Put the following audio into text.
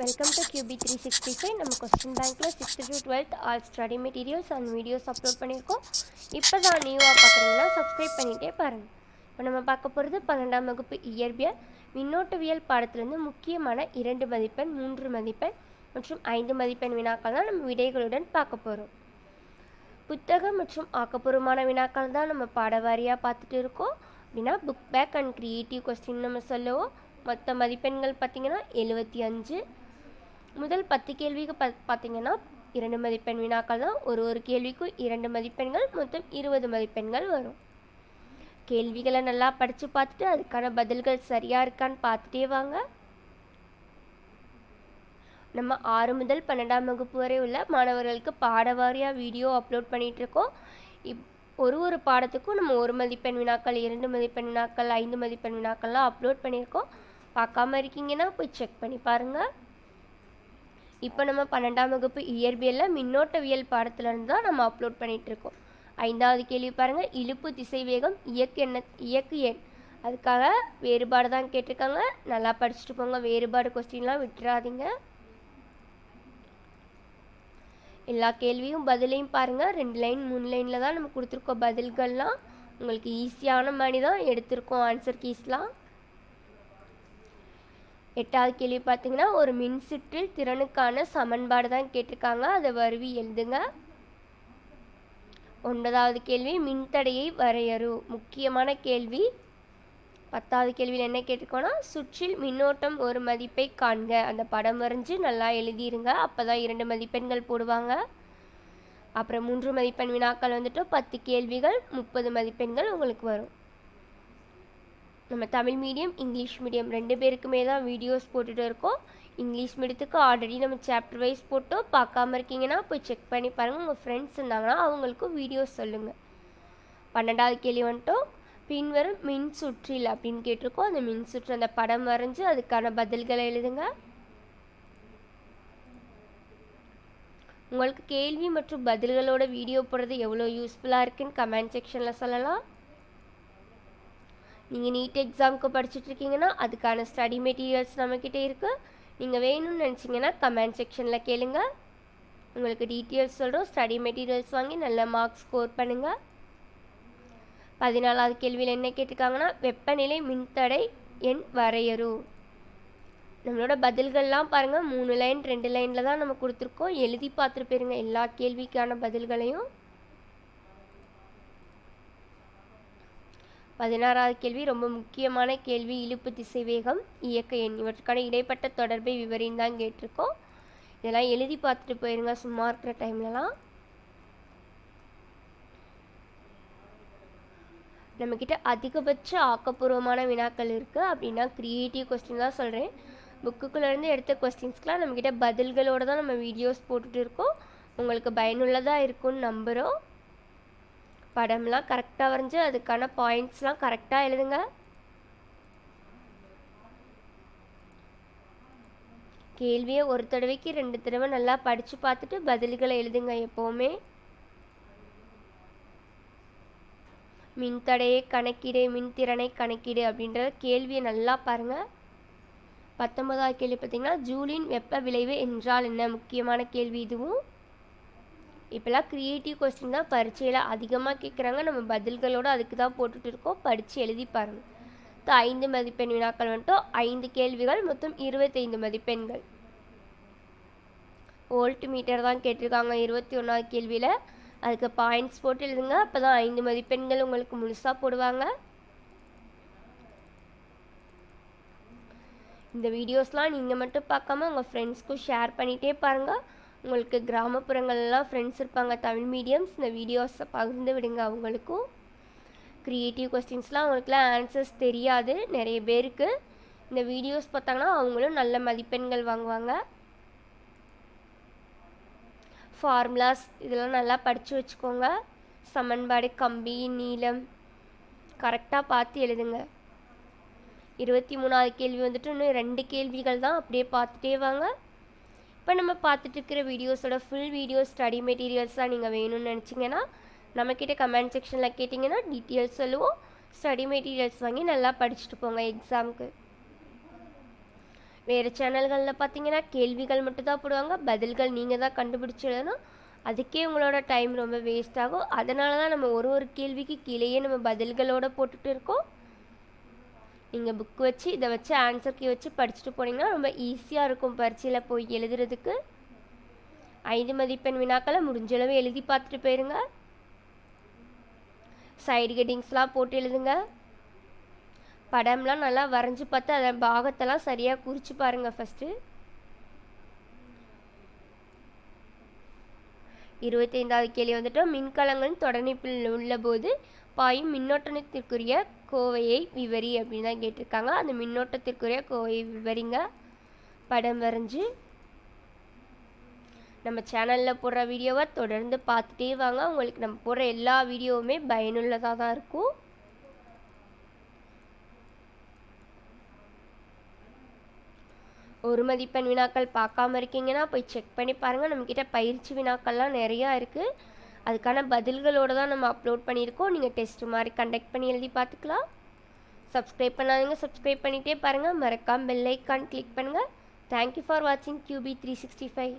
Welcome to Q B three sixty five நம்ம question பேங்க்கில் sixth to twelfth all study materials and videos upload பண்ணியிருக்கோம். இப்போ தான் நியூவாக பார்க்குறீங்கன்னா சப்ஸ்கிரைப் பண்ணிகிட்டே பாருங்கள் இப்போ நம்ம பார்க்க போகிறது பன்னெண்டாம் வகுப்பு இயற்பியல். மின்னோட்டவியல் பாடத்திலிருந்து முக்கியமான இரண்டு மதிப்பெண் மூன்று மதிப்பெண் மற்றும் ஐந்து மதிப்பெண் வினாக்கள் தான் நம்ம விடைகளுடன் பார்க்க போகிறோம் புத்தகம் மற்றும் ஆக்கப்பூர்வமான வினாக்கள் தான் நம்ம பாடவாரியாக பார்த்துட்டு இருக்கோம். அப்படின்னா book back and creative question நம்ம சொல்லுவோம். மொத்த மதிப்பெண்கள் பார்த்திங்கன்னா எழுபத்தி அஞ்சு முதல் பத்து கேள்விக்கு ப பார்த்தீங்கன்னா இரண்டு மதிப்பெண் வினாக்கள் தான். ஒரு ஒரு கேள்விக்கும் இரண்டு மதிப்பெண்கள் மொத்தம் இருபது மதிப்பெண்கள் வரும். கேள்விகளை நல்லா படித்து பார்த்துட்டு அதுக்கான பதில்கள் சரியாக இருக்கான்னு பார்த்துட்டே வாங்க. நம்ம ஆறு முதல் பன்னெண்டாம் வகுப்பு வரை உள்ள மாணவர்களுக்கு பாட வாரியாக வீடியோ அப்லோட் பண்ணிகிட்ருக்கோம் இப் ஒரு ஒரு பாடத்துக்கும் நம்ம ஒரு மதிப்பெண் வினாக்கள் இரண்டு மதிப்பெண் வினாக்கள் ஐந்து மதிப்பெண் வினாக்கள்லாம் அப்லோட் பண்ணியிருக்கோம். பார்க்காம இருக்கீங்கன்னா போய் செக் பண்ணி பாருங்கள் இப்போ நம்ம பன்னெண்டாம் வகுப்பு இயற்பியலில் மின்னோட்டவியல் பாடத்துலேருந்து தான் நம்ம அப்லோட் பண்ணிகிட்ருக்கோம் ஐந்தாவது கேள்வி பாருங்கள் இழுப்பு திசைவேகம் இயக்கு எண்ண இயக்கு எண். அதுக்காக வேறுபாடு தான் கேட்டிருக்காங்க. நல்லா படிச்சுட்டு போங்க. வேறுபாடு கொஸ்டின்லாம் விட்டுறாதீங்க. எல்லா கேள்வியும் பதிலையும் பாருங்கள் ரெண்டு லைன் மூணு லைனில் தான் நம்ம கொடுத்துருக்கோம் பதில்கள்லாம். உங்களுக்கு ஈஸியான மாதிரி தான் எடுத்திருக்கோம் ஆன்சர் கீஸ்லாம் எட்டாவது கேள்வி பார்த்தீங்கன்னா ஒரு மின்சுற்றில் திறனுக்கான சமன்பாடு தான் கேட்டிருக்காங்க. அதை வருவி எழுதுங்க. ஒன்பதாவது கேள்வி மின்தடையை வரையறு முக்கியமான கேள்வி. பத்தாவது கேள்வியில் என்ன கேட்டிருக்கோன்னா சுற்றில் மின்னோட்டம் ஒரு மதிப்பை காண்க. அந்த படம் வரைஞ்சி நல்லா எழுதிருங்க. அப்போ தான் இரண்டு மதிப்பெண்கள் போடுவாங்க. அப்புறம் மூன்று மதிப்பெண் வினாக்கள் வந்துட்டு பத்து கேள்விகள் முப்பது மதிப்பெண்கள் உங்களுக்கு வரும். நம்ம தமிழ் மீடியம் இங்கிலீஷ் மீடியம் ரெண்டு பேருக்குமே தான் வீடியோஸ் போட்டுட்டு இருக்கோம். இங்கிலீஷ் மீடியத்துக்கு ஆல்ரெடி நம்ம சாப்டர் வைஸ் போட்டோம் பார்க்காம இருக்கீங்கன்னா போய் செக் பண்ணி பாருங்கள் உங்கள் ஃப்ரெண்ட்ஸ் இருந்தாங்கன்னா அவங்களுக்கும் வீடியோஸ் சொல்லுங்கள் பன்னெண்டாவது கேள்வி வந்துட்டோம். பின்வரும் மின் சுற்றில் அப்படின்னு கேட்டிருக்கோம். அந்த மின் சுற்று அந்த படம் வரைஞ்சி அதுக்கான பதில்களை எழுதுங்க. உங்களுக்கு கேள்வி மற்றும் பதில்களோட வீடியோ போடுறது எவ்வளோ யூஸ்ஃபுல்லாக இருக்குன்னு கமெண்ட் செக்ஷனில் சொல்லலாம். நீங்கள் நீட் எக்ஸாமுக்கு படிச்சுட்ருக்கீங்கன்னா அதுக்கான ஸ்டடி மெட்டீரியல்ஸ் நம்மக்கிட்ட இருக்குது நீங்கள் வேணும்னு நினச்சிங்கன்னா கமெண்ட் செக்ஷனில் கேளுங்க. உங்களுக்கு டீட்டெயில்ஸ் சொல்கிறோம் ஸ்டடி மெட்டீரியல்ஸ் வாங்கி நல்ல மார்க்ஸ் ஸ்கோர் பண்ணுங்கள் பதினாலாவது கேள்வியில் என்ன கேட்டிருக்காங்கன்னா வெப்பநிலை மின்தடை எண் வரையறு. நம்மளோட பதில்கள்லாம் பாருங்கள் மூணு லைன் ரெண்டு லைனில் தான் நம்ம கொடுத்துருக்கோம். எழுதி பார்த்துட்டு போயிருங்க எல்லா கேள்விக்கான பதில்களையும். பதினாறாவது கேள்வி ரொம்ப முக்கியமான கேள்வி இழுப்பு திசைவேகம் இயக்க எண். இவற்றுக்கான இடைப்பட்ட தொடர்பை விவரின்னு தான் கேட்டிருக்கோம். இதெல்லாம் எழுதி பார்த்துட்டு போயிருங்க சும்மா இருக்கிற டைம்லலாம். நம்மக்கிட்ட அதிகபட்ச ஆக்கப்பூர்வமான வினாக்கள் இருக்குது அப்படின்னா க்ரியேட்டிவ் கொஸ்டின் தான் சொல்கிறேன் புக்குக்குள்ளேருந்து எடுத்த கொஸ்டின்ஸ்க்கெலாம் நம்மக்கிட்ட பதில்களோடு தான் நம்ம வீடியோஸ் போட்டுட்டு இருக்கோம். உங்களுக்கு பயனுள்ளதாக இருக்கும்னு நம்புகிறோம் படம்லாம் கரெக்டாக வரைஞ்சி அதுக்கான பாயிண்ட்ஸ்லாம் கரெக்டாக எழுதுங்க. கேள்வியை ஒரு தடவைக்கு ரெண்டு தடவை நல்லா படித்து பார்த்துட்டு பதில்களை எழுதுங்க எப்போவுமே. மின்தடையை கணக்கீடு மின்திறனை கணக்கீடு அப்படின்ற கேள்வியை நல்லா பாருங்கள் பத்தொன்பதாவது கேள்வி பார்த்தீங்கன்னா ஜூலின் வெப்ப விளைவு என்றால் என்ன? முக்கியமான கேள்வி இதுவும். இப்போல்லாம் க்ரியேட்டிவ் கொஸ்டின் தான் பரீட்சையில் அதிகமாக கேட்குறாங்க நம்ம பதில்களோடு அதுக்கு தான் போட்டுட்டு இருக்கோம். படித்து எழுதி பாருங்கள் ஐந்து மதிப்பெண் வினாக்கள் வந்துட்டு ஐந்து கேள்விகள் மொத்தம் இருபத்தைந்து மதிப்பெண்கள். வோல்ட் மீட்டர் தான் கேட்டிருக்காங்க இருபத்தி ஒன்றாவது கேள்வியில். அதுக்கு பாயிண்ட்ஸ் போட்டு எழுதுங்க. அப்போ தான் ஐந்து மதிப்பெண்கள் உங்களுக்கு முழுசாக போடுவாங்க. இந்த வீடியோஸ்லாம் நீங்கள் மட்டும் பார்க்காம உங்கள் ஃப்ரெண்ட்ஸ்க்கும் ஷேர் பண்ணிகிட்டே பாருங்கள் உங்களுக்கு கிராமப்புறங்கள்லாம் ஃப்ரெண்ட்ஸ் இருப்பாங்க தமிழ் மீடியம்ஸ் இந்த வீடியோஸை பகிர்ந்து விடுங்க அவங்களுக்கும் க்ரியேட்டிவ் கொஸ்டின்ஸ்லாம் அவங்களுக்குலாம் ஆன்சர்ஸ் தெரியாது நிறைய பேருக்கு. இந்த வீடியோஸ் பார்த்தாங்கன்னா அவங்களும் நல்ல மதிப்பெண்கள் வாங்குவாங்க. ஃபார்முலாஸ் இதெல்லாம் நல்லா படித்து வச்சுக்கோங்க. சமன்பாடு கம்பி நீளம். கரெக்டாக பார்த்து எழுதுங்க. இருபத்தி மூணாவது கேள்வி வந்துட்டு இன்னும் ரெண்டு கேள்விகள் தான். அப்படியே பார்த்துட்டே வாங்க. இப்போ நம்ம பார்த்துட்டு இருக்கிற வீடியோஸோட ஃபுல் வீடியோ ஸ்டடி மெட்டீரியல்ஸாக நீங்கள் வேணும்னு நினச்சிங்கன்னா நம்மக்கிட்ட கமெண்ட் செக்ஷனில் கேட்டிங்கன்னா டீட்டெயில்ஸ் சொல்லுவோம். ஸ்டடி மெட்டீரியல்ஸ் வாங்கி நல்லா படிச்சுட்டு போங்க எக்ஸாமுக்கு வேறு சேனல்களில் பார்த்தீங்கன்னா கேள்விகள் மட்டும் தான் போடுவாங்க பதில்கள் நீங்கள் தான் கண்டுபிடிச்சி எழுதணும். அதுக்கே உங்களோட டைம் ரொம்ப வேஸ்ட் ஆகும். அதனால தான் நம்ம ஒரு ஒரு கேள்விக்கு கீழேயே நம்ம பதில்களோடு போட்டுட்டு இருக்கோம். நீங்கள் புக் வச்சு இதை வச்சு ஆன்சர் கீ வச்சு படிச்சுட்டு போனீங்கன்னா ரொம்ப ஈஸியாக இருக்கும் பரீட்சையில் போய் எழுதுறதுக்கு. ஐந்து மதிப்பெண் வினாக்களை முடிஞ்ச அளவு எழுதி பார்த்துட்டு போயிருங்க. சைடு ஹெட்டிங்ஸ்லாம் போட்டு எழுதுங்க. படம்லாம் நல்லா வரைஞ்சி பார்த்து அதை பாகத்தெல்லாம் சரியாக குறித்து பாருங்கள் ஃபஸ்ட்டு இருபத்தைந்தாவது கேள்வி வந்துட்டோம். மின்கலங்களின் தொடர்நிப்பில் உள்ளபோது பாயும் மின்னோட்டத்திற்குரிய கோவையை விவரி அப்படின்னு தான் கேட்டிருக்காங்க. அந்த மின்னோட்டத்திற்குரிய கோவையை விவரிங்க. படம் வரைஞ்சி நம்ம சேனலில் போடுற வீடியோவை தொடர்ந்து பார்த்துட்டே வாங்க. உங்களுக்கு நம்ம போடுற எல்லா வீடியோவுமே பயனுள்ளதாக தான் இருக்கும். ஒரு மதிப்பெண் வினாக்கள் பார்க்காம இருக்கீங்கன்னா போய் செக் பண்ணி பாருங்கள் நம்மக்கிட்ட பயிற்சி வினாக்கள்லாம் நிறையா இருக்குது அதுக்கான பதில்களோடு தான் நம்ம அப்லோட் பண்ணியிருக்கோம். நீங்கள் டெஸ்ட் மாதிரி கண்டக்ட் பண்ணி எழுதி பார்த்துக்கலாம். சப்ஸ்கிரைப் பண்ணாதீங்க. சப்ஸ்கிரைப் பண்ணிகிட்டே பாருங்கள் மறக்காம பெல் ஐக்கான் கிளிக் பண்ணுங்கள் தேங்க்யூ ஃபார் வாட்சிங் Q B three sixty five